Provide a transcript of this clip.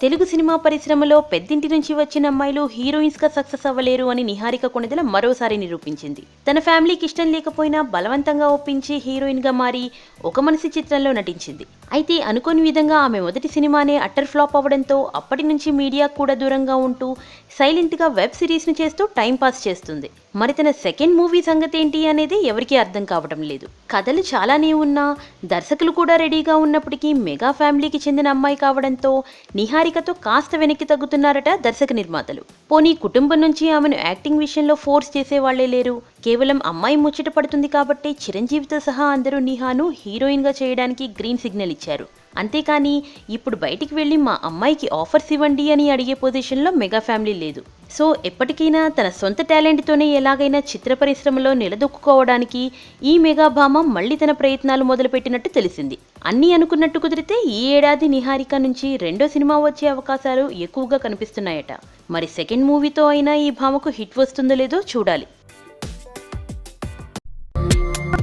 Telugu cinema పరిశ్రమలో పెద్దింటి నుంచి వచ్చిన అమ్మాయిలు హీరోయిన్స్గా సక్సెస్ అవ్వలేరు అని నిహారిక కొణిదెల మరోసారి నిరూపించింది. తన ఫ్యామిలీకి ఇష్టం లేకపోయినా బలవంతంగా ఒప్పించి హీరోయిన్గా మారి ఒక మనిషి చిత్రంలో నటించింది. అయితే అనుకోని విధంగా ఆమె మొదటి సినిమానే అట్టర్ ఫ్లాప్ అవ్వడంతో అప్పటి నుంచి మీడియా కూడా దూరంగా ఉంటూ సైలెంట్గా వెబ్ సిరీస్ను చేస్తూ టైంపాస్ చేస్తుంది. మరి తన సెకండ్ మూవీ సంగతి ఏంటి అనేది ఎవరికీ అర్థం కావడం లేదు. కథలు చాలానే ఉన్నా దర్శకులు కూడా రెడీగా ఉన్నప్పటికీ మెగా ఫ్యామిలీకి చెందిన అమ్మాయి కావడంతో నిహారికతో కాస్త వెనక్కి తగ్గుతున్నారట దర్శక నిర్మాతలు. పోనీ కుటుంబం నుంచి ఆమెను యాక్టింగ్ విషయంలో ఫోర్స్ చేసేవాళ్ళే లేరు. కేవలం అమ్మాయి ముచ్చట పడుతుంది కాబట్టి చిరంజీవితో సహా అందరూ నిహాను హీరోయిన్గా చేయడానికి గ్రీన్ సిగ్నల్ ఇచ్చారు. అంతేకాని ఇప్పుడు బయటికి వెళ్ళి మా అమ్మాయికి ఆఫర్స్ ఇవ్వండి అని అడిగే పొజిషన్లో మెగా ఫ్యామిలీ లేదు. సో ఎప్పటికైనా తన సొంత టాలెంట్తోనే ఎలాగైనా చిత్ర పరిశ్రమలో నిలదొక్కుకోవడానికి ఈ మెగా భామ మళ్ళీ తన ప్రయత్నాలు మొదలుపెట్టినట్టు తెలిసింది. అన్నీ అనుకున్నట్టు కుదిరితే ఈ ఏడాది నిహారిక నుంచి రెండో సినిమా వచ్చే అవకాశాలు ఎక్కువగా కనిపిస్తున్నాయట. మరి సెకండ్ మూవీతో అయినా ఈ భామకు హిట్ వస్తుందో లేదో చూడాలి.